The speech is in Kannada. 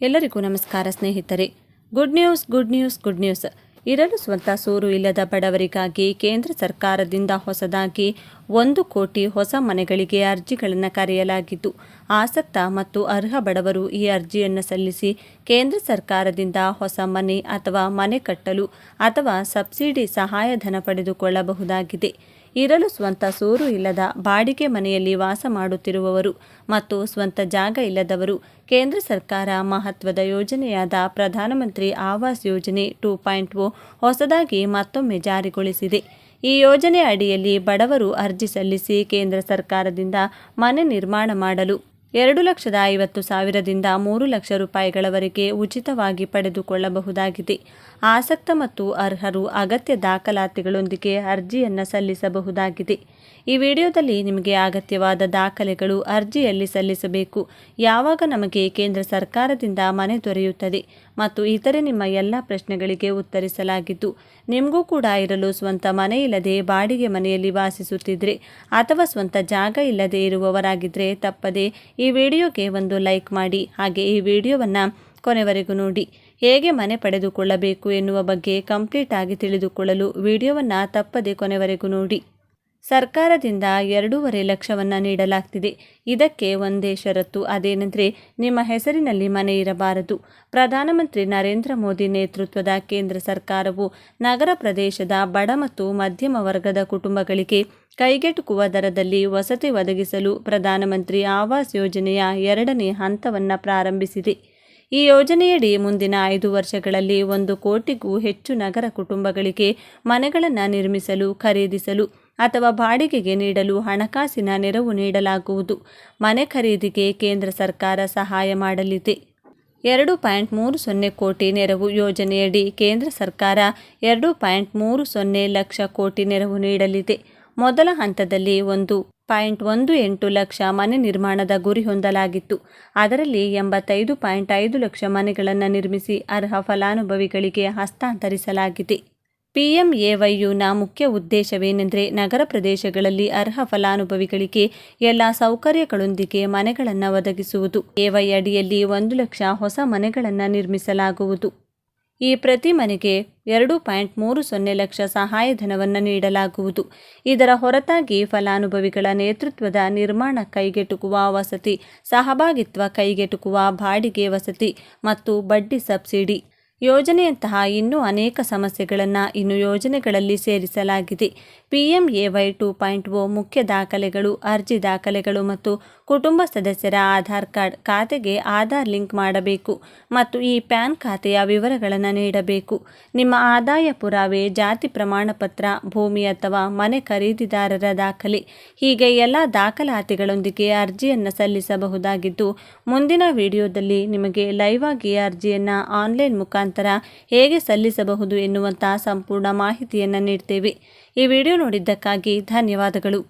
ಎಲ್ಲರಿಗೂ ನಮಸ್ಕಾರ ಸ್ನೇಹಿತರೆ. Good news good news good news ಇರಲು ಸ್ವಂತ ಸೂರು ಇಲ್ಲದ ಬಡವರಿಗಾಗಿ ಕೇಂದ್ರ ಸರ್ಕಾರದಿಂದ ಹೊಸದಾಗಿ ಒಂದು ಕೋಟಿ ಹೊಸ ಮನೆಗಳಿಗೆ ಅರ್ಜಿಗಳನ್ನು ಕರೆಯಲಾಗಿದ್ದು, ಆಸಕ್ತ ಮತ್ತು ಅರ್ಹ ಬಡವರು ಈ ಅರ್ಜಿಯನ್ನು ಸಲ್ಲಿಸಿ ಕೇಂದ್ರ ಸರ್ಕಾರದಿಂದ ಹೊಸ ಮನೆ ಅಥವಾ ಮನೆ ಕಟ್ಟಲು ಅಥವಾ ಸಬ್ಸಿಡಿ ಸಹಾಯಧನ ಪಡೆದುಕೊಳ್ಳಬಹುದಾಗಿದೆ. ಇರಲು ಸ್ವಂತ ಸೂರು ಇಲ್ಲದ ಬಾಡಿಗೆ ಮನೆಯಲ್ಲಿ ವಾಸ ಮಾಡುತ್ತಿರುವವರು ಮತ್ತು ಸ್ವಂತ ಜಾಗ ಇಲ್ಲದವರು ಕೇಂದ್ರ ಸರ್ಕಾರ ಮಹತ್ವದ ಯೋಜನೆಯಾದ ಪ್ರಧಾನಮಂತ್ರಿ ಆವಾಸ್ ಯೋಜನೆ ಟೂ ಪಾಯಿಂಟ್ ಹೊಸದಾಗಿ ಮತ್ತೊಮ್ಮೆ ಜಾರಿಗೊಳಿಸಿದೆ. ಈ ಯೋಜನೆ ಅಡಿಯಲ್ಲಿ ಬಡವರು ಅರ್ಜಿ ಸಲ್ಲಿಸಿ ಕೇಂದ್ರ ಸರ್ಕಾರದಿಂದ ಮನೆ ನಿರ್ಮಾಣ ಮಾಡಲು ಎರಡು ಲಕ್ಷದ ಐವತ್ತು ಸಾವಿರದಿಂದ ಮೂರು ಲಕ್ಷ ರೂಪಾಯಿಗಳವರೆಗೆ ಉಚಿತವಾಗಿ ಪಡೆದುಕೊಳ್ಳಬಹುದಾಗಿದೆ. ಆಸಕ್ತ ಮತ್ತು ಅರ್ಹರು ಅಗತ್ಯ ದಾಖಲಾತಿಗಳೊಂದಿಗೆ ಅರ್ಜಿಯನ್ನು ಸಲ್ಲಿಸಬಹುದಾಗಿದೆ. ಈ ವಿಡಿಯೋದಲ್ಲಿ ನಿಮಗೆ ಅಗತ್ಯವಾದ ದಾಖಲೆಗಳು ಅರ್ಜಿಯಲ್ಲಿ ಸಲ್ಲಿಸಬೇಕು. ಯಾವಾಗ ನಮಗೆ ಕೇಂದ್ರ ಸರ್ಕಾರದಿಂದ ಮನೆ ದೊರೆಯುತ್ತದೆ ಮತ್ತು ಇತರೆ ನಿಮ್ಮ ಎಲ್ಲ ಪ್ರಶ್ನೆಗಳಿಗೆ ಉತ್ತರಿಸಲಾಗಿದ್ದು, ನಿಮಗೂ ಕೂಡ ಇರಲು ಸ್ವಂತ ಮನೆ ಇಲ್ಲದೆ ಬಾಡಿಗೆ ಮನೆಯಲ್ಲಿ ವಾಸಿಸುತ್ತಿದ್ದರೆ ಅಥವಾ ಸ್ವಂತ ಜಾಗ ಇಲ್ಲದೆ ಇರುವವರಾಗಿದ್ದರೆ ತಪ್ಪದೆ ಈ ವಿಡಿಯೋಗೆ ಒಂದು ಲೈಕ್ ಮಾಡಿ. ಹಾಗೆ ಈ ವಿಡಿಯೋವನ್ನು ಕೊನೆವರೆಗೂ ನೋಡಿ. ಹೇಗೆ ಮನೆ ಪಡೆದುಕೊಳ್ಳಬೇಕು ಎನ್ನುವ ಬಗ್ಗೆ ಕಂಪ್ಲೀಟ್ ಆಗಿ ತಿಳಿದುಕೊಳ್ಳಲು ವಿಡಿಯೋವನ್ನು ತಪ್ಪದೆ ಕೊನೆವರೆಗೂ ನೋಡಿ. ಸರ್ಕಾರದಿಂದ ಎರಡೂವರೆ ಲಕ್ಷವನ್ನು ನೀಡಲಾಗ್ತಿದೆ. ಇದಕ್ಕೆ ಒಂದೇ ಷರತ್ತು. ಅದೇನೆಂದರೆ, ನಿಮ್ಮ ಹೆಸರಿನಲ್ಲಿ ಮನೆ ಇರಬಾರದು. ಪ್ರಧಾನಮಂತ್ರಿ ನರೇಂದ್ರ ಮೋದಿ ನೇತೃತ್ವದ ಕೇಂದ್ರ ಸರ್ಕಾರವು ನಗರ ಪ್ರದೇಶದ ಬಡ ಮತ್ತು ಮಧ್ಯಮ ವರ್ಗದ ಕುಟುಂಬಗಳಿಗೆ ಕೈಗೆಟುಕುವ ದರದಲ್ಲಿ ವಸತಿ ಒದಗಿಸಲು ಪ್ರಧಾನಮಂತ್ರಿ ಆವಾಸ್ ಯೋಜನೆಯ ಎರಡನೇ ಹಂತವನ್ನು ಪ್ರಾರಂಭಿಸಿದೆ. ಈ ಯೋಜನೆಯಡಿ ಮುಂದಿನ ಐದು ವರ್ಷಗಳಲ್ಲಿ ಒಂದು ಕೋಟಿಗೂ ಹೆಚ್ಚು ನಗರ ಕುಟುಂಬಗಳಿಗೆ ಮನೆಗಳನ್ನು ನಿರ್ಮಿಸಲು, ಖರೀದಿಸಲು ಅಥವಾ ಬಾಡಿಗೆಗೆ ನೀಡಲು ಹಣಕಾಸಿನ ನೆರವು ನೀಡಲಾಗುವುದು. ಮನೆ ಖರೀದಿಗೆ ಕೇಂದ್ರ ಸರ್ಕಾರ ಸಹಾಯ ಮಾಡಲಿದೆ. ಎರಡು ಪಾಯಿಂಟ್ ಮೂರು ಸೊನ್ನೆ ಕೋಟಿ ನೆರವು ಯೋಜನೆಯಡಿ ಕೇಂದ್ರ ಸರ್ಕಾರ ಎರಡು ಪಾಯಿಂಟ್ ಮೂರು ಸೊನ್ನೆ ಲಕ್ಷ ಕೋಟಿ ನೆರವು ನೀಡಲಿದೆ. ಮೊದಲ ಹಂತದಲ್ಲಿ ಒಂದು ಪಾಯಿಂಟ್ ಒಂದು ಎಂಟು ಲಕ್ಷ ಮನೆ ನಿರ್ಮಾಣದ ಗುರಿ ಹೊಂದಲಾಗಿತ್ತು. ಅದರಲ್ಲಿ ಎಂಬತ್ತೈದು ಪಾಯಿಂಟ್ ಐದು ಲಕ್ಷ ಮನೆಗಳನ್ನು ನಿರ್ಮಿಸಿ ಅರ್ಹ ಫಲಾನುಭವಿಗಳಿಗೆ ಹಸ್ತಾಂತರಿಸಲಾಗಿದೆ. ಪಿಎಂಎವೈಯುನ ಮುಖ್ಯ ಉದ್ದೇಶವೇನೆಂದರೆ ನಗರ ಪ್ರದೇಶಗಳಲ್ಲಿ ಅರ್ಹ ಫಲಾನುಭವಿಗಳಿಗೆ ಎಲ್ಲ ಸೌಕರ್ಯಗಳೊಂದಿಗೆ ಮನೆಗಳನ್ನು ಒದಗಿಸುವುದು. ಎವೈ ಅಡಿಯಲ್ಲಿ ಒಂದು ಲಕ್ಷ ಹೊಸ ಮನೆಗಳನ್ನು ನಿರ್ಮಿಸಲಾಗುವುದು. ಈ ಪ್ರತಿ ಮನೆಗೆ ಎರಡು ಪಾಯಿಂಟ್ ಮೂರು ಸೊನ್ನೆ ಲಕ್ಷ ಸಹಾಯಧನವನ್ನು ನೀಡಲಾಗುವುದು. ಇದರ ಹೊರತಾಗಿ ಫಲಾನುಭವಿಗಳ ನೇತೃತ್ವದ ನಿರ್ಮಾಣ ಕೈಗೆಟುಕುವ ವಸತಿ, ಸಹಭಾಗಿತ್ವ ಕೈಗೆಟುಕುವ ಬಾಡಿಗೆ ವಸತಿ ಮತ್ತು ಬಡ್ಡಿ ಸಬ್ಸಿಡಿ. ಯೋಜನೆಯಂತಹ ಇನ್ನೂ ಅನೇಕ ಸಮಸ್ಯೆಗಳನ್ನು ಇನ್ನು ಯೋಜನೆಗಳಲ್ಲಿ ಸೇರಿಸಲಾಗಿದೆ. ಪಿಎಂಎವೈ ಟು ಪಾಯಿಂಟ್ ಒ ಮುಖ್ಯ ದಾಖಲೆಗಳು, ಅರ್ಜಿ ದಾಖಲೆಗಳು ಮತ್ತು ಕುಟುಂಬ ಸದಸ್ಯರ ಆಧಾರ್ ಕಾರ್ಡ್ ಖಾತೆಗೆ ಆಧಾರ್ ಲಿಂಕ್ ಮಾಡಬೇಕು ಮತ್ತು ಈ ಪ್ಯಾನ್ ಖಾತೆಯ ವಿವರಗಳನ್ನು ನೀಡಬೇಕು. ನಿಮ್ಮ ಆದಾಯ ಪುರಾವೆ, ಜಾತಿ ಪ್ರಮಾಣಪತ್ರ, ಭೂಮಿ ಅಥವಾ ಮನೆ ಖರೀದಿದಾರರ ದಾಖಲೆ, ಹೀಗೆ ಎಲ್ಲ ದಾಖಲಾತಿಗಳೊಂದಿಗೆ ಅರ್ಜಿಯನ್ನು ಸಲ್ಲಿಸಬಹುದಾಗಿದ್ದು, ಮುಂದಿನ ವಿಡಿಯೋದಲ್ಲಿ ನಿಮಗೆ ಲೈವ್ ಆಗಿ ಅರ್ಜಿಯನ್ನು ಆನ್ಲೈನ್ ಮುಖಾಂತರ ಹೇಗೆ ಸಲ್ಲಿಸಬಹುದು ಎನ್ನುವಂತಹ ಸಂಪೂರ್ಣ ಮಾಹಿತಿಯನ್ನು ನೀಡ್ತೇವೆ. ಈ ವಿಡಿಯೋ ನೋಡಿದ್ದಕ್ಕಾಗಿ ಧನ್ಯವಾದಗಳು.